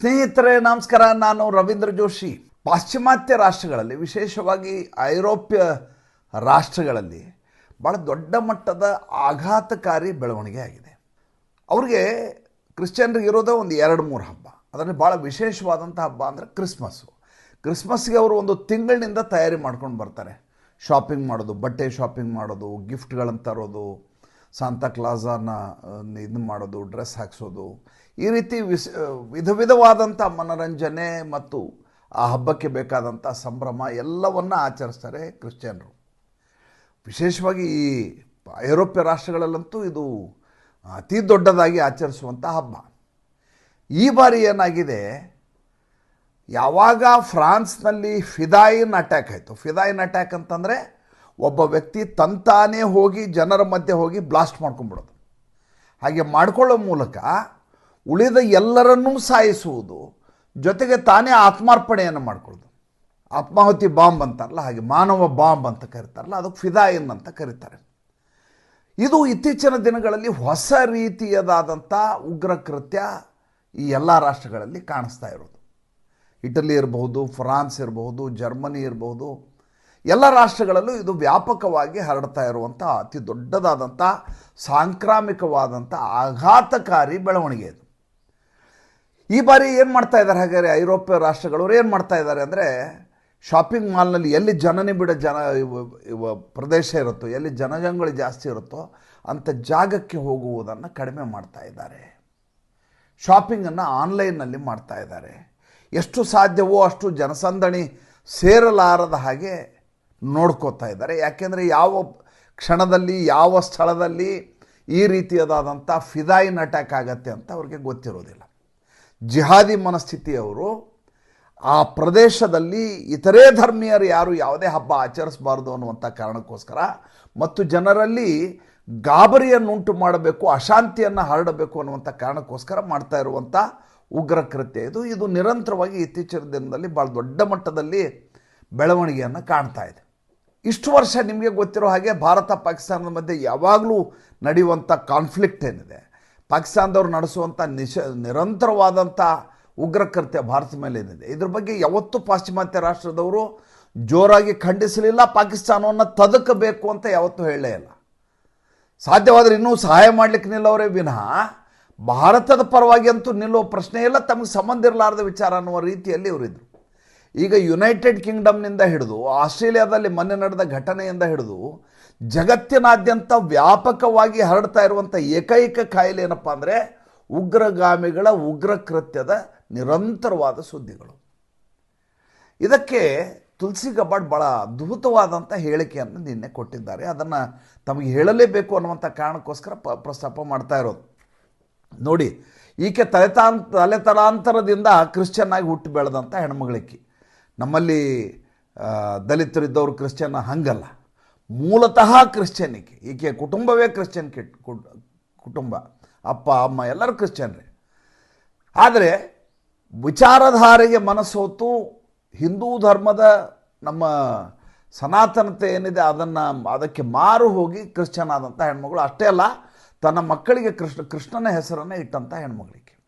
ಸ್ನೇಹಿತರೆ, ನಮಸ್ಕಾರ. ನಾನು ರವೀಂದ್ರ ಜೋಶಿ. ಪಾಶ್ಚಿಮಾತ್ಯ ರಾಷ್ಟ್ರಗಳಲ್ಲಿ, ವಿಶೇಷವಾಗಿ ಐರೋಪ್ಯ ರಾಷ್ಟ್ರಗಳಲ್ಲಿ ಭಾಳ ದೊಡ್ಡ ಮಟ್ಟದ ಆಘಾತಕಾರಿ ಬೆಳವಣಿಗೆ ಆಗಿದೆ. ಅವ್ರಿಗೆ ಕ್ರಿಶ್ಚಿಯನ್ರಿಗೆ ಇರೋದೇ ಒಂದು ಎರಡು ಮೂರು ಹಬ್ಬ. ಅದರಲ್ಲಿ ಭಾಳ ವಿಶೇಷವಾದಂಥ ಹಬ್ಬ ಅಂದರೆ ಕ್ರಿಸ್ಮಸ್ಸು. ಕ್ರಿಸ್ಮಸ್ಗೆ ಅವರು ಒಂದು ತಿಂಗಳಿನಿಂದ ತಯಾರಿ ಮಾಡ್ಕೊಂಡು ಬರ್ತಾರೆ. ಶಾಪಿಂಗ್ ಮಾಡೋದು, ಬಟ್ಟೆ ಶಾಪಿಂಗ್ ಮಾಡೋದು, ಗಿಫ್ಟ್ಗಳನ್ನು ತರೋದು ಸಾಂತಾ ಕ್ಲಾಸನ ಇದು ಮಾಡೋದು ಡ್ರೆಸ್ ಹಾಕ್ಸೋದು, ಈ ರೀತಿ ವಿಸ್ ವಿಧ ವಿಧವಾದಂಥ ಮನೋರಂಜನೆ ಮತ್ತು ಆ ಹಬ್ಬಕ್ಕೆ ಬೇಕಾದಂಥ ಸಂಭ್ರಮ ಎಲ್ಲವನ್ನು ಆಚರಿಸ್ತಾರೆ ಕ್ರಿಶ್ಚಿಯನ್ರು. ವಿಶೇಷವಾಗಿ ಈ ಐರೋಪ್ಯ ರಾಷ್ಟ್ರಗಳಲ್ಲಂತೂ ಇದು ಅತಿ ದೊಡ್ಡದಾಗಿ ಆಚರಿಸುವಂಥ ಹಬ್ಬ. ಈ ಬಾರಿ ಏನಾಗಿದೆ, ಯಾವಾಗ ಫ್ರಾನ್ಸ್ನಲ್ಲಿ ಫಿದಾಯಿನ್ ಅಟ್ಯಾಕ್ ಆಯಿತು. ಫಿದಾಯಿನ್ ಅಟ್ಯಾಕ್ ಅಂತಂದರೆ ಒಬ್ಬ ವ್ಯಕ್ತಿ ತಂತಾನೇ ಹೋಗಿ ಜನರ ಮಧ್ಯೆ ಹೋಗಿ ಬ್ಲಾಸ್ಟ್ ಮಾಡ್ಕೊಂಬಿಡೋದು ಹಾಗೆ ಮಾಡಿಕೊಳ್ಳೋ ಮೂಲಕ ಉಳಿದ ಎಲ್ಲರನ್ನೂ ಸಾಯಿಸುವುದು, ಜೊತೆಗೆ ತಾನೇ ಆತ್ಮಾರ್ಪಣೆಯನ್ನು ಮಾಡ್ಕೊಳ್ಳೋದು. ಆತ್ಮಾಹುತಿ ಬಾಂಬ್ ಅಂತಾರಲ್ಲ, ಹಾಗೆ ಮಾನವ ಬಾಂಬ್ ಅಂತ ಕರೀತಾರಲ್ಲ, ಅದಕ್ಕೆ ಫಿದಾಯಿನ್ ಅಂತ ಕರೀತಾರೆ. ಇದು ಇತ್ತೀಚಿನ ದಿನಗಳಲ್ಲಿ ಹೊಸ ರೀತಿಯದಾದಂಥ ಉಗ್ರ ಕೃತ್ಯ ಈ ಎಲ್ಲ ರಾಷ್ಟ್ರಗಳಲ್ಲಿ ಕಾಣಿಸ್ತಾ ಇರೋದು. ಇಟಲಿ ಇರಬಹುದು, ಫ್ರಾನ್ಸ್ ಇರಬಹುದು, ಜರ್ಮನಿ ಇರಬಹುದು ಎಲ್ಲ ರಾಷ್ಟ್ರಗಳಲ್ಲೂ ಇದು ವ್ಯಾಪಕವಾಗಿ ಹರಡ್ತಾ ಇರುವಂಥ ಅತಿ ದೊಡ್ಡದಾದಂಥ ಸಾಂಕ್ರಾಮಿಕವಾದಂಥ ಆಘಾತಕಾರಿ ಬೆಳವಣಿಗೆ ಇದು. ಈ ಬಾರಿ ಏನು ಮಾಡ್ತಾ ಇದ್ದಾರೆ ಹಾಗಾದರೆ ಐರೋಪ್ಯ ರಾಷ್ಟ್ರಗಳವ್ರು ಏನು ಮಾಡ್ತಾ ಇದ್ದಾರೆ ಅಂದರೆ ಶಾಪಿಂಗ್ ಮಾಲ್ನಲ್ಲಿ ಎಲ್ಲಿ ಜನನಿ ಬಿಡ ಜನ ಪ್ರದೇಶ ಇರುತ್ತೋ, ಎಲ್ಲಿ ಜನಜಂಗುಳಿ ಜಾಸ್ತಿ ಇರುತ್ತೋ ಅಂಥ ಜಾಗಕ್ಕೆ ಹೋಗುವುದನ್ನು ಕಡಿಮೆ ಮಾಡ್ತಾ ಇದ್ದಾರೆ. ಶಾಪಿಂಗನ್ನು ಆನ್ಲೈನ್ನಲ್ಲಿ ಮಾಡ್ತಾ ಇದ್ದಾರೆ. ಎಷ್ಟು ಸಾಧ್ಯವೋ ಅಷ್ಟು ಜನಸಂದಣಿ ಸೇರಲಾರದ ಹಾಗೆ ನೋಡ್ಕೋತಾ ಇದ್ದಾರೆ. ಯಾಕೆಂದರೆ ಯಾವ ಕ್ಷಣದಲ್ಲಿ, ಯಾವ ಸ್ಥಳದಲ್ಲಿ ಈ ರೀತಿಯದಾದಂಥ ಫಿದಾಯಿನ್ ಅಟ್ಯಾಕ್ ಆಗತ್ತೆ ಅಂತ ಅವ್ರಿಗೆ ಗೊತ್ತಿರೋದಿಲ್ಲ. ಜಿಹಾದಿ ಮನಸ್ಥಿತಿಯವರು ಆ ಪ್ರದೇಶದಲ್ಲಿ ಇತರೆ ಧರ್ಮೀಯರು ಯಾರು ಯಾವುದೇ ಹಬ್ಬ ಆಚರಿಸಬಾರ್ದು ಅನ್ನುವಂಥ ಕಾರಣಕ್ಕೋಸ್ಕರ ಮತ್ತು ಜನರಲ್ಲಿ ಗಾಬರಿಯನ್ನುಂಟು ಮಾಡಬೇಕು, ಅಶಾಂತಿಯನ್ನು ಹರಡಬೇಕು ಅನ್ನುವಂಥ ಕಾರಣಕ್ಕೋಸ್ಕರ ಮಾಡ್ತಾ ಇರುವಂಥ ಉಗ್ರ ಕೃತ್ಯ ಇದು. ಇದು ನಿರಂತರವಾಗಿ ಇತ್ತೀಚಿನ ದಿನದಲ್ಲಿ ಭಾಳ ದೊಡ್ಡ ಮಟ್ಟದಲ್ಲಿ ಬೆಳವಣಿಗೆಯನ್ನು ಕಾಣ್ತಾ ಇದೆ. ಇಷ್ಟು ವರ್ಷ ನಿಮಗೆ ಗೊತ್ತಿರೋ ಹಾಗೆ ಭಾರತ ಪಾಕಿಸ್ತಾನದ ಮಧ್ಯೆ ಯಾವಾಗಲೂ ನಡೆಯುವಂಥ ಕಾನ್ಫ್ಲಿಕ್ಟ್ ಏನಿದೆ? ಪಾಕಿಸ್ತಾನದವ್ರು ನಡೆಸುವಂಥ ನಿಶ ನಿರಂತರವಾದಂಥ ಉಗ್ರ ಕೃತ್ಯ ಭಾರತದ ಮೇಲೆ ಏನಿದೆ? ಇದ್ರ ಬಗ್ಗೆ ಯಾವತ್ತೂ ಪಾಶ್ಚಿಮಾತ್ಯ ರಾಷ್ಟ್ರದವರು ಜೋರಾಗಿ ಖಂಡಿಸಲಿಲ್ಲ, ಪಾಕಿಸ್ತಾನವನ್ನು ತದಕಬೇಕು ಅಂತ ಯಾವತ್ತೂ ಹೇಳಲೇ ಇಲ್ಲ. ಸಾಧ್ಯವಾದರೆ ಇನ್ನೂ ಸಹಾಯ ಮಾಡಲಿಕ್ಕೆ ನಿಲ್ಲವರೇ ವಿನಃ, ಭಾರತದ ಪರವಾಗಿ ಅಂತೂ ನಿಲ್ಲುವ ಪ್ರಶ್ನೆ ಇಲ್ಲ, ತಮಗೆ ಸಂಬಂಧ ಇರಲಾರದ ವಿಚಾರ ಅನ್ನುವ ರೀತಿಯಲ್ಲಿ ಇವರಿದ್ದರು ಈಗ ಯುನೈಟೆಡ್ ಕಿಂಗ್ಡಮ್ನಿಂದ ಹಿಡಿದು, ಆಸ್ಟ್ರೇಲಿಯಾದಲ್ಲಿ ಮೊನ್ನೆ ನಡೆದ ಘಟನೆಯಿಂದ ಹಿಡಿದು, ಜಗತ್ತಿನಾದ್ಯಂತ ವ್ಯಾಪಕವಾಗಿ ಹರಡ್ತಾ ಇರುವಂಥ ಏಕೈಕ ಕಾಯಿಲೆ ಏನಪ್ಪ ಅಂದರೆ, ಉಗ್ರಗಾಮಿಗಳ ಉಗ್ರ ಕೃತ್ಯದ ನಿರಂತರವಾದ ಸುದ್ದಿಗಳು. ಇದಕ್ಕೆ ತುಳಸಿ ಗಬ್ಬಾಡ್ ಭಾಳ ಅದ್ಭುತವಾದಂಥ ಹೇಳಿಕೆಯನ್ನು ನಿನ್ನೆ ಕೊಟ್ಟಿದ್ದಾರೆ. ಅದನ್ನು ತಮಗೆ ಹೇಳಲೇಬೇಕು ಅನ್ನುವಂಥ ಕಾರಣಕ್ಕೋಸ್ಕರ ಪ, ಪ್ರಸ್ತಾಪ ಮಾಡ್ತಾ ಇರೋದು. ನೋಡಿ, ಈಕೆ ತಲೆತಾಂತ ತಲೆತಲಾಂತರದಿಂದ ಕ್ರಿಶ್ಚಿಯನ್ನಾಗಿ ಹುಟ್ಟಿ ಬೆಳೆದಂಥ ಹೆಣ್ಮಗಳಿಕ್ಕಿ ನಮ್ಮಲ್ಲಿ ದಲಿತರಿದ್ದವರು ಕ್ರಿಶ್ಚಿಯನ್ ಹಂಗಲ್ಲ. ಮೂಲತಃ ಕ್ರಿಶ್ಚಿಯನ್ ಈಕೆ ಕುಟುಂಬವೇ ಕ್ರಿಶ್ಚಿಯನ್ ಕುಟ್- ಕುಟುಂಬ. ಅಪ್ಪ, ಅಮ್ಮ ಎಲ್ಲರೂ ಕ್ರಿಶ್ಚಿಯನ್ರಿ. ಆದರೆ ವಿಚಾರಧಾರೆಗೆ ಮನಸ್ಸೋತು ಹಿಂದೂ ಧರ್ಮದ ನಮ್ಮ ಸನಾತನತೆ ಏನಿದೆ ಅದನ್ನು, ಅದಕ್ಕೆ ಮಾರು ಹೋಗಿ ಕ್ರಿಶ್ಚಿಯನ್ ಆದಂಥ ಹೆಣ್ಮಗಳು. ಅಷ್ಟೇ ಅಲ್ಲ, ತನ್ನ ಮಕ್ಕಳಿಗೆ ಕೃಷ್ಣ, ಕೃಷ್ಣನ ಹೆಸರನ್ನು ಇಟ್ಟಂಥ ಹೆಣ್ಮಗಳಿಗೆ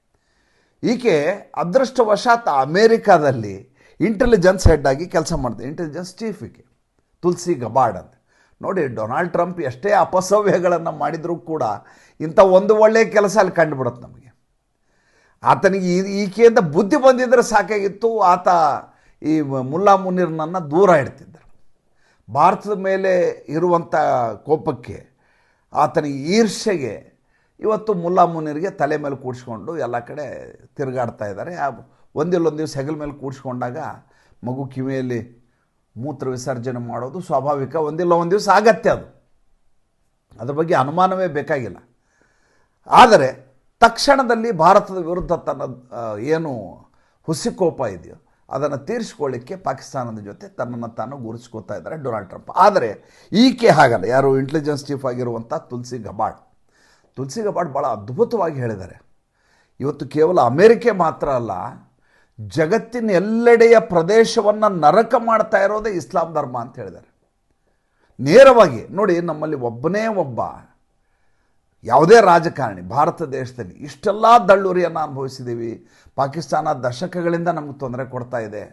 ಈಕೆ ಅದೃಷ್ಟವಶಾತ್ ಅಮೇರಿಕಾದಲ್ಲಿ ಇಂಟೆಲಿಜೆನ್ಸ್ ಹೆಡ್ ಆಗಿ ಕೆಲಸ ಮಾಡ್ತಾರೆ ಇಂಟೆಲಿಜೆನ್ಸ್ ಚೀಫಿಗೆ ತುಲ್ಸಿ ಗಬಾರ್ಡ್ ಅಂತ ನೋಡಿ ಡೊನಾಲ್ಡ್ ಟ್ರಂಪ್ ಎಷ್ಟೇ ಅಪಸವ್ಯಗಳನ್ನು ಮಾಡಿದರೂ ಕೂಡ ಇಂಥ ಒಂದು ಒಳ್ಳೆಯ ಕೆಲಸ ಅಲ್ಲಿ ಕಂಡುಬಿಡುತ್ತೆ ನಮಗೆ. ಆತನಿಗೆ ಈ ಈಕೆಯಿಂದ ಬುದ್ಧಿ ಬಂದಿದ್ದರೆ ಸಾಕಾಗಿತ್ತು. ಆತ ಈ ಮುಲ್ಲಾ ಮುನೀರ್ನನ್ನು ದೂರ ಇಡ್ತಿದ್ದರು ಭಾರತದ ಮೇಲೆ ಇರುವಂಥ ಕೋಪಕ್ಕೆ ಆತನ ಈರ್ಷೆಗೆ ಇವತ್ತು ಮುಲ್ಲಾ ಮುನೀರ್ಗೆ ತಲೆ ಮೇಲೆ ಕೂಡಿಸ್ಕೊಂಡು ಎಲ್ಲ ಕಡೆ ತಿರುಗಾಡ್ತಾ ಇದ್ದಾರೆ. ಆ ಒಂದಿಲ್ಲೊಂದು ದಿವಸ ಹೆಗಲ ಮೇಲೆ ಕೂಡಿಸ್ಕೊಂಡಾಗ ಮಗು ಕಿವಿಯಲ್ಲಿ ಮೂತ್ರ ವಿಸರ್ಜನೆ ಮಾಡೋದು ಸ್ವಾಭಾವಿಕ. ಒಂದಿಲ್ಲ ಒಂದು ದಿವಸ ಆಗತ್ತೆ ಅದು. ಅದ್ರ ಬಗ್ಗೆ ಅನುಮಾನವೇ ಬೇಕಾಗಿಲ್ಲ. ಆದರೆ ತಕ್ಷಣದಲ್ಲಿ ಭಾರತದ ವಿರುದ್ಧ ತನ್ನ ಏನು ಹುಸಿಕೋಪ ಇದೆಯೋ ಅದನ್ನು ತೀರಿಸ್ಕೊಳ್ಳಿಕ್ಕೆ ಪಾಕಿಸ್ತಾನದ ಜೊತೆ ತನ್ನನ್ನು ತಾನು ಗುರುಸ್ಕೋತಾ ಇದ್ದಾರೆ ಡೊನಾಲ್ಡ್ ಟ್ರಂಪ್. ಆದರೆ ಈಕೆ ಹಾಗಲ್ಲ. ಯಾರು ಇಂಟೆಲಿಜೆನ್ಸ್ ಚೀಫ್ ಆಗಿರುವಂಥ ತುಲ್ಸಿ ಗಬಾಡ್. ತುಲ್ಸಿ ಗಬಾಡ್ ಭಾಳ ಅದ್ಭುತವಾಗಿ ಹೇಳಿದ್ದಾರೆ. ಇವತ್ತು ಕೇವಲ ಅಮೇರಿಕೆ ಮಾತ್ರ ಅಲ್ಲ ಜಗತ್ತಿನ ಎಲ್ಲೆಡೆಯ ಪ್ರದೇಶವನ್ನು ನರಕ ಮಾಡ್ತಾ ಇರೋದೇ ಇಸ್ಲಾಂ ಧರ್ಮ ಅಂತ ಹೇಳಿದ್ದಾರೆ. ನೇರವಾಗಿ ನೋಡಿ ನಮ್ಮಲ್ಲಿ ಒಬ್ಬನೇ ಒಬ್ಬ ಯಾವುದೇ ರಾಜಕಾರಣಿ ಭಾರತ ದೇಶದಲ್ಲಿ ಇಷ್ಟೆಲ್ಲ ದಳ್ಳುರಿಯನ್ನು ಅನುಭವಿಸಿದ್ದೀವಿ. ಪಾಕಿಸ್ತಾನ ದಶಕಗಳಿಂದ ನಮಗೆ ತೊಂದರೆ ಕೊಡ್ತಾ ಇದೆ.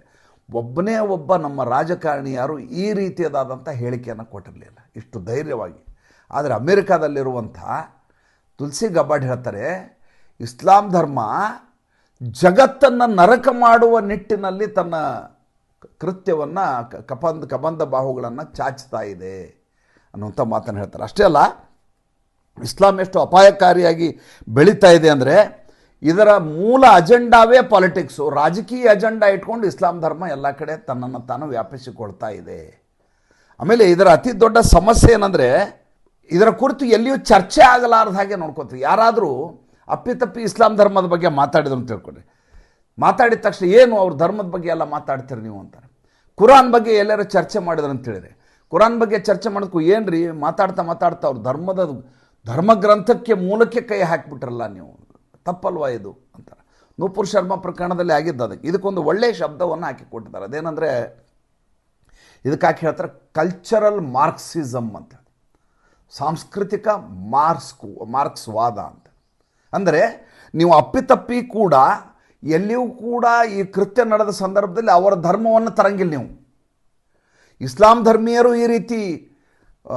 ಒಬ್ಬನೇ ಒಬ್ಬ ನಮ್ಮ ರಾಜಕಾರಣಿ ಯಾರು ಈ ರೀತಿಯದಾದಂಥ ಹೇಳಿಕೆಯನ್ನು ಕೊಟ್ಟಿರಲಿಲ್ಲ. ಇಷ್ಟು ಧೈರ್ಯವಾಗಿ. ಆದರೆ ಅಮೇರಿಕಾದಲ್ಲಿರುವಂಥ ತುಲ್ಸಿ ಗಬ್ಬಾಡ್ ಹೇಳ್ತಾರೆ, ಇಸ್ಲಾಂ ಧರ್ಮ ಜಗತ್ತನ್ನು ನರಕ ಮಾಡುವ ನಿಟ್ಟಿನಲ್ಲಿ ತನ್ನ ಕೃತ್ಯವನ್ನು ಕಪಂದ, ಕಬಂಧ ಬಾಹುಗಳನ್ನು ಚಾಚ್ತಾ ಇದೆ ಅನ್ನುವಂಥ ಮಾತನ್ನು ಹೇಳ್ತಾರೆ. ಅಷ್ಟೇ ಅಲ್ಲ, ಇಸ್ಲಾಂ ಎಷ್ಟು ಅಪಾಯಕಾರಿಯಾಗಿ ಬೆಳೀತಾ ಇದೆ ಅಂದರೆ ಇದರ ಮೂಲ ಅಜೆಂಡಾವೇ ಪಾಲಿಟಿಕ್ಸು ರಾಜಕೀಯ ಅಜೆಂಡಾ ಇಟ್ಕೊಂಡು ಇಸ್ಲಾಂ ಧರ್ಮ ಎಲ್ಲ ಕಡೆ ತನ್ನನ್ನು ತಾನು ವ್ಯಾಪಿಸಿಕೊಳ್ತಾ ಇದೆ. ಆಮೇಲೆ ಇದರ ಅತಿ ದೊಡ್ಡ ಸಮಸ್ಯೆ ಏನಂದರೆ, ಇದರ ಕುರಿತು ಎಲ್ಲಿಯೂ ಚರ್ಚೆ ಆಗಲಾರ್ದ ಹಾಗೆ ನೋಡ್ಕೋತೀವಿ. ಯಾರಾದರೂ ಅಪ್ಪಿತಪ್ಪಿ ಇಸ್ಲಾಂ ಧರ್ಮದ ಬಗ್ಗೆ ಮಾತಾಡಿದ್ರು ಅಂತ ತಿಳ್ಕೊಳ್ರಿ ಮಾತಾಡಿದ ತಕ್ಷಣ ಏನು ಅವ್ರ ಧರ್ಮದ ಬಗ್ಗೆ ಎಲ್ಲ ಮಾತಾಡ್ತೀರಿ ನೀವು ಅಂತಾರೆ. ಕುರಾನ್ ಬಗ್ಗೆ ಎಲ್ಲರೂ ಚರ್ಚೆ ಮಾಡಿದ್ರು ಅಂತ ಹೇಳಿದ್ರೆ. ಕುರಾನ್ ಬಗ್ಗೆ ಚರ್ಚೆ ಮಾಡೋದಕ್ಕೂ ಏನು ರೀ ಮಾತಾಡ್ತಾ ಮಾತಾಡ್ತಾ ಅವ್ರ ಧರ್ಮದ ಧರ್ಮಗ್ರಂಥಕ್ಕೆ ಮೂಲಕ್ಕೆ ಕೈ ಹಾಕಿಬಿಟ್ರಲ್ಲ ನೀವು. ತಪ್ಪಲ್ವಾ ಇದು ಅಂತಾರೆ. ನೂಪುರ್ ಶರ್ಮಾ ಪ್ರಕರಣದಲ್ಲಿ ಆಗಿದ್ದು ಅದಕ್ಕೆ. ಇದಕ್ಕೊಂದು ಒಳ್ಳೆಯ ಶಬ್ದವನ್ನು ಹಾಕಿ ಕೊಟ್ಟಿದ್ದಾರೆ. ಅದೇನೆಂದರೆ ಇದಕ್ಕೆ ಹಾಕಿ ಹೇಳ್ತಾರೆ? ಕಲ್ಚರಲ್ ಮಾರ್ಕ್ಸಿಸಮ್ ಅಂತ ಸಾಂಸ್ಕೃತಿಕ ಮಾರ್ಕ್ಸ್ ಮಾರ್ಕ್ಸ್ವಾದ ಅಂತ. ಅಂದರೆ ನೀವು ಅಪ್ಪಿತಪ್ಪಿ ಕೂಡ ಎಲ್ಲಿಯೂ ಕೂಡ ಈ ಕೃತ್ಯ ನಡೆದ ಸಂದರ್ಭದಲ್ಲಿ ಅವರ ಧರ್ಮವನ್ನು ತರಂಗಿಲ್ಲ ನೀವು. ಇಸ್ಲಾಂ ಧರ್ಮೀಯರು ಈ ರೀತಿ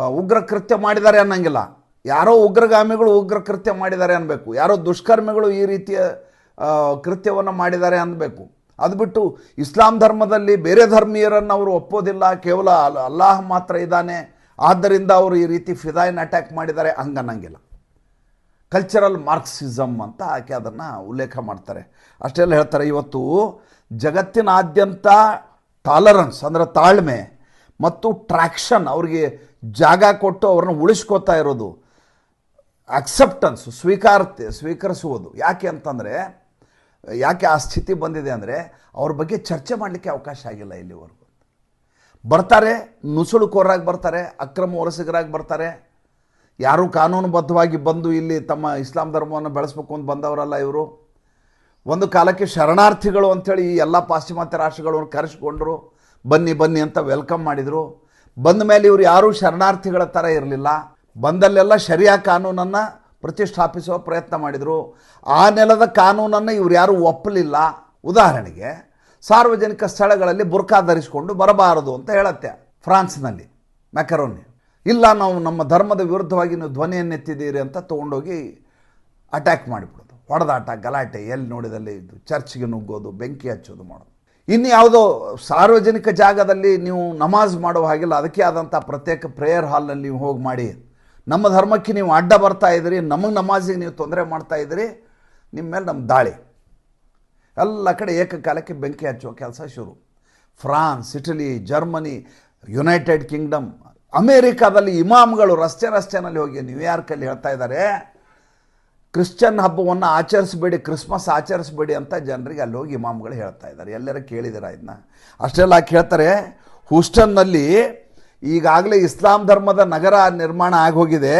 ಉಗ್ರ ಕೃತ್ಯ ಮಾಡಿದ್ದಾರೆ ಅನ್ನಂಗಿಲ್ಲ. ಯಾರೋ ಉಗ್ರಗಾಮಿಗಳು ಉಗ್ರ ಕೃತ್ಯ ಮಾಡಿದ್ದಾರೆ ಅನ್ನಬೇಕು ಯಾರೋ ದುಷ್ಕರ್ಮಿಗಳು ಈ ರೀತಿಯ ಕೃತ್ಯವನ್ನು ಮಾಡಿದ್ದಾರೆ ಅನ್ನಬೇಕು ಅದು ಬಿಟ್ಟು ಇಸ್ಲಾಂ ಧರ್ಮದಲ್ಲಿ ಬೇರೆ ಧರ್ಮೀಯರನ್ನು ಅವರು ಒಪ್ಪೋದಿಲ್ಲ. ಕೇವಲ ಅಲ್- ಅಲ್ಲಾಹ್ ಮಾತ್ರ ಇದ್ದಾನೆ. ಆದ್ದರಿಂದ ಅವರು ಈ ರೀತಿ ಫಿದಾಯಿನ್ ಅಟ್ಯಾಕ್ ಮಾಡಿದ್ದಾರೆ. ಹಂಗನ್ನಂಗಿಲ್ಲ. ಕಲ್ಚರಲ್ ಮಾರ್ಕ್ಸಿಸಮ್ ಅಂತ ಆಕೆ ಅದನ್ನು ಉಲ್ಲೇಖ ಮಾಡ್ತಾರೆ. ಅಷ್ಟೆಲ್ಲ ಹೇಳ್ತಾರೆ, ಇವತ್ತು ಜಗತ್ತಿನಾದ್ಯಂತ ಟಾಲರೆನ್ಸ್ ಅಂದರೆ ತಾಳ್ಮೆ ಮತ್ತು ಟ್ರ್ಯಾಕ್ಷನ್ ಅವ್ರಿಗೆ ಜಾಗ ಕೊಟ್ಟು ಅವ್ರನ್ನ ಉಳಿಸ್ಕೋತಾ ಇರೋದು ಅಕ್ಸೆಪ್ಟೆನ್ಸ್ ಸ್ವೀಕಾರತೆ, ಸ್ವೀಕರಿಸುವುದು. ಯಾಕೆ ಅಂತಂದರೆ, ಯಾಕೆ ಆ ಸ್ಥಿತಿ ಬಂದಿದೆ ಅಂದರೆ ಅವ್ರ ಬಗ್ಗೆ ಚರ್ಚೆ ಮಾಡಲಿಕ್ಕೆ ಅವಕಾಶ ಆಗಿಲ್ಲ ಇಲ್ಲಿವರೆಗೂ. ಬರ್ತಾರೆ ನುಸುಳುಕೋರಾಗಿ ಬರ್ತಾರೆ, ಅಕ್ರಮ ವಲಸಿಗರಾಗಿ ಬರ್ತಾರೆ ಯಾರೂ ಕಾನೂನುಬದ್ಧವಾಗಿ ಬಂದು ಇಲ್ಲಿ ತಮ್ಮ ಇಸ್ಲಾಂ ಧರ್ಮವನ್ನು ಬೆಳೆಸ್ಬೇಕು ಅಂತ ಬಂದವರಲ್ಲ ಇವರು? ಒಂದು ಕಾಲಕ್ಕೆ ಶರಣಾರ್ಥಿಗಳು ಅಂಥೇಳಿ ಈ ಎಲ್ಲ ಪಾಶ್ಚಿಮಾತ್ಯ ರಾಷ್ಟ್ರಗಳನ್ನು ಕರೆಸಿಕೊಂಡ್ರು. ಬನ್ನಿ ಬನ್ನಿ ಅಂತ ವೆಲ್ಕಮ್ ಮಾಡಿದರು. ಬಂದ ಮೇಲೆ ಇವರು ಯಾರೂ ಶರಣಾರ್ಥಿಗಳ ಥರ ಇರಲಿಲ್ಲ. ಬಂದಲ್ಲೆಲ್ಲ ಶರಿಯಾ ಕಾನೂನನ್ನು ಪ್ರತಿಷ್ಠಾಪಿಸುವ ಪ್ರಯತ್ನ ಮಾಡಿದರು. ಆ ನೆಲದ ಕಾನೂನನ್ನು ಇವರು ಯಾರೂ ಒಪ್ಪಲಿಲ್ಲ. ಉದಾಹರಣೆಗೆ, ಸಾರ್ವಜನಿಕ ಸ್ಥಳಗಳಲ್ಲಿ ಬುರ್ಕಾ ಧರಿಸಿಕೊಂಡು ಬರಬಾರದು ಅಂತ ಹೇಳತ್ತೆ ಫ್ರಾನ್ಸ್ನಲ್ಲಿ, ಮ್ಯಾಕರೋನಿ. ಇಲ್ಲ, ನಾವು ನಮ್ಮ ಧರ್ಮದ ವಿರುದ್ಧವಾಗಿ ನೀವು ಧ್ವನಿಯನ್ನೆತ್ತಿದ್ದೀರಿ ಅಂತ ತೊಗೊಂಡೋಗಿ ಅಟ್ಯಾಕ್ ಮಾಡಿಬಿಡೋದು. ಹೊಡೆದಾಟ ಗಲಾಟೆ, ಎಲ್ಲಿ ನೋಡಿದಲ್ಲಿ ಇದು ಚರ್ಚ್ಗೆ ನುಗ್ಗೋದು, ಬೆಂಕಿ ಹಚ್ಚೋದು ಮಾಡೋದು. ಇನ್ನು ಯಾವುದೋ ಸಾರ್ವಜನಿಕ ಜಾಗದಲ್ಲಿ ನೀವು ನಮಾಜ್ ಮಾಡೋ ಹಾಗಿಲ್ಲ, ಅದಕ್ಕೆ ಆದಂಥ ಪ್ರತ್ಯೇಕ ಪ್ರೇಯರ್ ಹಾಲ್ನಲ್ಲಿ ನೀವು ಹೋಗಿ ಮಾಡಿ. ನಮ್ಮ ಧರ್ಮಕ್ಕೆ ನೀವು ಅಡ್ಡ ಬರ್ತಾ ಇದ್ದೀರಿ, ನಮಗೆ ನಮಾಜಿಗೆ ನೀವು ತೊಂದರೆ ಮಾಡ್ತಾ ಇದ್ದೀರಿ, ನಿಮ್ಮ ಮೇಲೆ ನಮ್ಮ ದಾಳಿ. ಎಲ್ಲ ಕಡೆ ಏಕಕಾಲಕ್ಕೆ ಬೆಂಕಿ ಹಚ್ಚುವ ಕೆಲಸ ಶುರು. France, Italy, Germany, United Kingdom ಅಮೇರಿಕಾದಲ್ಲಿ ಇಮಾಮ್ಗಳು ರಸ್ತೆ ರಸ್ತೆನಲ್ಲಿ ಹೋಗಿ ನ್ಯೂಯಾರ್ಕಲ್ಲಿ ಹೇಳ್ತಾ ಇದ್ದಾರೆ, ಕ್ರಿಶ್ಚಿಯನ್ ಹಬ್ಬವನ್ನು ಆಚರಿಸಬೇಡಿ, ಕ್ರಿಸ್ಮಸ್ ಆಚರಿಸಬೇಡಿ ಅಂತ ಜನರಿಗೆ ಅಲ್ಲಿ ಹೋಗಿ ಇಮಾಮ್ಗಳು ಹೇಳ್ತಾ ಇದ್ದಾರೆ. ಎಲ್ಲರೂ ಕೇಳಿದಿರ ಇದನ್ನ? ಅಷ್ಟೆಲ್ಲ ಕೇಳ್ತಾರೆ, ಹೂಸ್ಟನ್ನಲ್ಲಿ ಈಗಾಗಲೇ ಇಸ್ಲಾಂ ಧರ್ಮದ ನಗರ ನಿರ್ಮಾಣ ಆಗೋಗಿದೆ.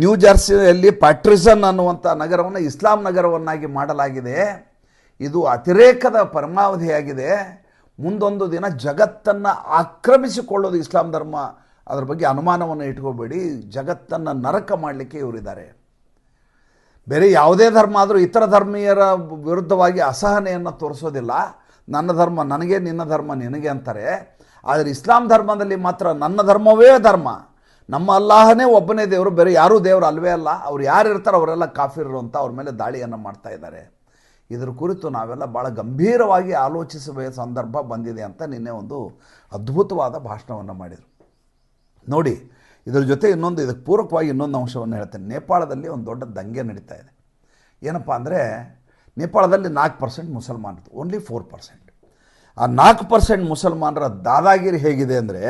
ನ್ಯೂ ಜರ್ಸಿಯಲ್ಲಿ ಪ್ಯಾಟ್ರಿಸನ್ ಅನ್ನುವಂಥ ನಗರವನ್ನು ಇಸ್ಲಾಂ ನಗರವನ್ನಾಗಿ ಮಾಡಲಾಗಿದೆ. ಇದು ಅತಿರೇಕದ ಪರಮಾವಧಿಯಾಗಿದೆ. ಮುಂದೊಂದು ದಿನ ಜಗತ್ತನ್ನು ಆಕ್ರಮಿಸಿಕೊಳ್ಳೋದು ಇಸ್ಲಾಂ ಧರ್ಮ ಅದರ ಬಗ್ಗೆ ಅನುಮಾನವನ್ನು ಇಟ್ಕೋಬೇಡಿ. ಜಗತ್ತನ್ನು ನರಕ ಮಾಡಲಿಕ್ಕೆ ಇವರಿದ್ದಾರೆ. ಬೇರೆ ಯಾವುದೇ ಧರ್ಮ ಆದರೂ ಇತರ ಧರ್ಮೀಯರ ವಿರುದ್ಧವಾಗಿ ಅಸಹನೆಯನ್ನು ತೋರಿಸೋದಿಲ್ಲ. ನನ್ನ ಧರ್ಮ ನನಗೆ, ನಿನ್ನ ಧರ್ಮ ನಿನಗೆ ಅಂತಾರೆ. ಆದರೆ ಇಸ್ಲಾಂ ಧರ್ಮದಲ್ಲಿ ಮಾತ್ರ ನನ್ನ ಧರ್ಮವೇ ಧರ್ಮ. ನಮ್ಮ ಅಲ್ಲಾಹನೇ ಒಬ್ಬನೇ ದೇವರು, ಬೇರೆ ಯಾರೂ ದೇವರು ಅಲ್ವೇ ಅಲ್ಲ. ಅವ್ರು ಯಾರು ಇರ್ತಾರೋ ಅವರೆಲ್ಲ ಕಾಫಿರರು ಅಂತ ಅವ್ರ ಮೇಲೆ ದಾಳಿಯನ್ನು ಮಾಡ್ತಾ ಇದ್ದಾರೆ. ಇದರ ಕುರಿತು ನಾವೆಲ್ಲ ಭಾಳ ಗಂಭೀರವಾಗಿ ಆಲೋಚಿಸುವ ಸಂದರ್ಭ ಬಂದಿದೆ ಅಂತ ನಿನ್ನೆ ಒಂದು ಅದ್ಭುತವಾದ ಭಾಷಣವನ್ನು ಮಾಡಿದರು. ನೋಡಿ, ಇದರ ಜೊತೆ ಇನ್ನೊಂದು, ಇದಕ್ಕೆ ಪೂರಕವಾಗಿ ಇನ್ನೊಂದು ಅಂಶವನ್ನು ಹೇಳ್ತೇನೆ. ನೇಪಾಳದಲ್ಲಿ ಒಂದು ದೊಡ್ಡ ದಂಗೆ ನಡೀತಾ ಇದೆ. ಏನಪ್ಪ ಅಂದರೆ, ನೇಪಾಳದಲ್ಲಿ ನಾಲ್ಕು ಪರ್ಸೆಂಟ್ ಮುಸಲ್ಮಾನರು ಓನ್ಲಿ ಫೋರ್ ಪರ್ಸೆಂಟ್. ಆ ನಾಲ್ಕು ಪರ್ಸೆಂಟ್ ಮುಸಲ್ಮಾನರ ದಾದಾಗಿರಿ ಹೇಗಿದೆ ಅಂದರೆ,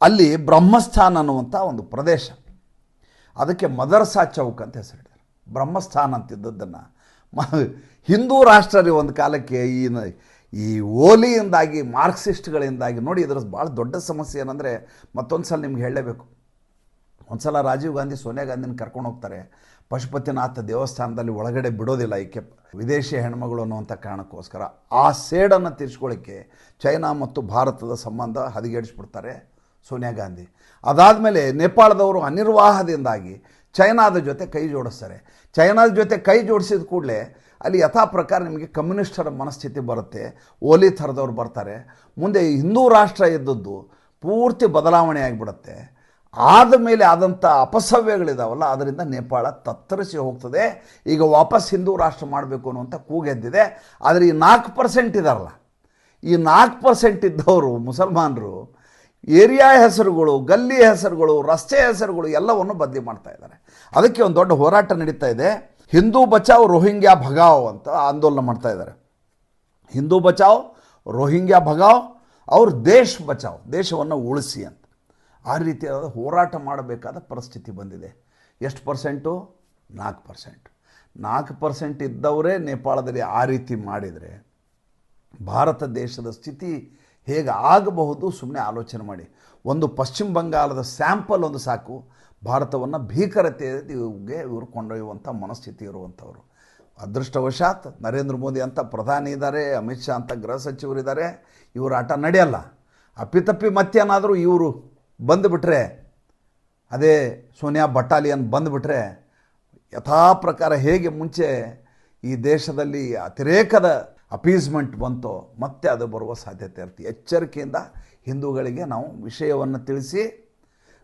ಅಲ್ಲಿ ಬ್ರಹ್ಮಸ್ಥಾನ ಅನ್ನುವಂಥ ಒಂದು ಪ್ರದೇಶ. ಅದಕ್ಕೆ ಮದರ್ಸಾ ಚೌಕ್ ಅಂತ ಹೆಸರಿಟ್ಟಿದ್ದಾರೆ ಬ್ರಹ್ಮಸ್ಥಾನ ಅಂತಿದ್ದದ್ದನ್ನು. ಮ, ಹಿಂದೂ ರಾಷ್ಟ್ರ ರೀ ಒಂದು ಕಾಲಕ್ಕೆ ಈ ಈ ಓಲಿಯಿಂದಾಗಿ, ಮಾರ್ಕ್ಸಿಸ್ಟ್ಗಳಿಂದಾಗಿ ನೋಡಿ ಇದರ ಭಾಳ ದೊಡ್ಡ ಸಮಸ್ಯೆ ಏನಂದರೆ ಮತ್ತೊಂದು ಸಲ ನಿಮ್ಗೆ ಹೇಳಲೇಬೇಕು. ಒಂದು ಸಲ ರಾಜೀವ್ ಗಾಂಧಿ ಸೋನಿಯಾ ಗಾಂಧಿನ ಕರ್ಕೊಂಡು ಹೋಗ್ತಾರೆ. ಪಶುಪತಿನಾಥ ದೇವಸ್ಥಾನದಲ್ಲಿ ಒಳಗಡೆ ಬಿಡೋದಿಲ್ಲ ಈಕೆ. ವಿದೇಶಿ ಹೆಣ್ಮಗಳು ಅನ್ನುವಂಥ ಕಾರಣಕ್ಕೋಸ್ಕರ ಆ ಸೇಡನ್ನು ತೀರ್ಸ್ಕೊಳ್ಳಿಕ್ಕೆ ಚೈನಾ ಮತ್ತು ಭಾರತದ ಸಂಬಂಧ ಹದಗೆಡಿಸ್ಬಿಡ್ತಾರೆ ಸೋನಿಯಾ ಗಾಂಧಿ. ಅದಾದಮೇಲೆ ನೇಪಾಳದವರು ಅನಿರ್ವಾಹದಿಂದಾಗಿ ಚೈನಾದ ಜೊತೆ ಕೈ ಜೋಡಿಸ್ತಾರೆ. ಚೈನಾದ ಜೊತೆ ಕೈ ಜೋಡಿಸಿದ ಕೂಡಲೇ ಅಲ್ಲಿ ಯಥಾ ಪ್ರಕಾರ ನಿಮಗೆ ಕಮ್ಯುನಿಸ್ಟರ ಮನಸ್ಥಿತಿ ಬರುತ್ತೆ, ಓಲಿ ಥರದವ್ರು ಬರ್ತಾರೆ. ಮುಂದೆ ಹಿಂದೂ ರಾಷ್ಟ್ರ ಇದ್ದದ್ದು ಪೂರ್ತಿ ಬದಲಾವಣೆ ಆಗಿಬಿಡುತ್ತೆ. ಆದ ಮೇಲೆ ಆದಂಥ ಅಪಸವ್ಯಗಳಿದಾವಲ್ಲ, ಅದರಿಂದ ನೇಪಾಳ ತತ್ತರಿಸಿ ಹೋಗ್ತದೆ. ಈಗ ವಾಪಸ್ ಹಿಂದೂ ರಾಷ್ಟ್ರ ಮಾಡಬೇಕು ಅನ್ನುವಂಥ ಕೂಗೆದ್ದಿದೆ. ಆದರೆ ಈ ನಾಲ್ಕು ಪರ್ಸೆಂಟ್ ಇದಾರಲ್ಲ, ಈ ನಾಲ್ಕು ಪರ್ಸೆಂಟ್ ಇದ್ದವರು ಮುಸಲ್ಮಾನರು, ಏರಿಯಾ ಹೆಸರುಗಳು, ಗಲ್ಲಿ ಹೆಸರುಗಳು, ರಸ್ತೆ ಹೆಸರುಗಳು ಎಲ್ಲವನ್ನು ಬದಲಿ ಮಾಡ್ತಾ ಇದ್ದಾರೆ. ಅದಕ್ಕೆ ಒಂದು ದೊಡ್ಡ ಹೋರಾಟ ನಡೀತಾ ಇದೆ. ಹಿಂದೂ ಬಚಾವ್ ರೋಹಿಂಗ್ಯಾ ಭಗಾವ್ ಅಂತ ಆಂದೋಲನ ಮಾಡ್ತಾ ಇದ್ದಾರೆ. ಹಿಂದೂ ಬಚಾವ್, ರೋಹಿಂಗ್ಯಾ ಭಗಾವ್, ಅವ್ರ ದೇಶ್ ಬಚಾವ್, ದೇಶವನ್ನು ಉಳಿಸಿ ಅಂತ. ಆ ರೀತಿಯಾದ ಹೋರಾಟ ಮಾಡಬೇಕಾದ ಪರಿಸ್ಥಿತಿ ಬಂದಿದೆ. ಎಷ್ಟು ಪರ್ಸೆಂಟು? ನಾಲ್ಕು ಪರ್ಸೆಂಟ್. ನಾಲ್ಕು ಪರ್ಸೆಂಟ್ ಇದ್ದವರೇ ನೇಪಾಳದಲ್ಲಿ ಆ ರೀತಿ ಮಾಡಿದರೆ ಭಾರತ ದೇಶದ ಸ್ಥಿತಿ ಹೇಗೆ ಆಗಬಹುದು ಸುಮ್ಮನೆ ಆಲೋಚನೆ ಮಾಡಿ. ಒಂದು ಪಶ್ಚಿಮ ಬಂಗಾಳದ ಸ್ಯಾಂಪಲ್ ಒಂದು ಸಾಕು. ಭಾರತವನ್ನು ಭೀಕರತೆಗೆ ಇವರು ಕೊಂಡೊಯ್ಯುವಂಥ ಮನಸ್ಥಿತಿ ಇರುವಂಥವ್ರು ಅದೃಷ್ಟವಶಾತ್ ನರೇಂದ್ರ ಮೋದಿ ಅಂತ ಪ್ರಧಾನಿ ಇದ್ದಾರೆ ಅಮಿತ್ ಶಾ ಅಂತ ಗೃಹ ಸಚಿವರಿದ್ದಾರೆ ಇವರ ಆಟ ನಡೆಯಲ್ಲ. ಅಪ್ಪಿತಪ್ಪಿ ಮತ್ತೇನಾದರೂ ಇವರು ಬಂದುಬಿಟ್ರೆ, ಅದೇ ಸೋನಿಯಾ ಬಟಾಲಿಯನ್ ಬಂದುಬಿಟ್ರೆ, ಯಥಾ ಪ್ರಕಾರ ಹೇಗೆ ಮುಂಚೆ ಈ ದೇಶದಲ್ಲಿ ಅತಿರೇಕದ ಅಪೀಸ್ಮೆಂಟ್ ಬಂತೋ ಮತ್ತೆ ಅದು ಬರುವ ಸಾಧ್ಯತೆ ಇರ್ತಿ ಎಚ್ಚರಿಕೆಯಿಂದ ಹಿಂದೂಗಳಿಗೆ ನಾವು ವಿಷಯವನ್ನು ತಿಳಿಸಿ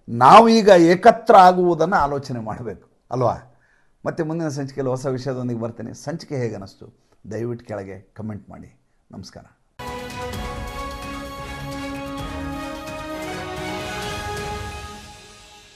ನಾವೀಗ ಏಕತ್ರ ಆಗುವುದನ್ನು ಆಲೋಚನೆ ಮಾಡಬೇಕು, ಅಲ್ವಾ? ಮತ್ತು ಮುಂದಿನ ಸಂಚಿಕೆಯಲ್ಲಿ ಹೊಸ ವಿಷಯದೊಂದಿಗೆ ಬರ್ತೀನಿ. ಸಂಚಿಕೆ ಹೇಗೆ ಅನ್ನಿಸ್ತು ದಯವಿಟ್ಟು ಕೆಳಗೆ ಕಮೆಂಟ್ ಮಾಡಿ. ನಮಸ್ಕಾರ.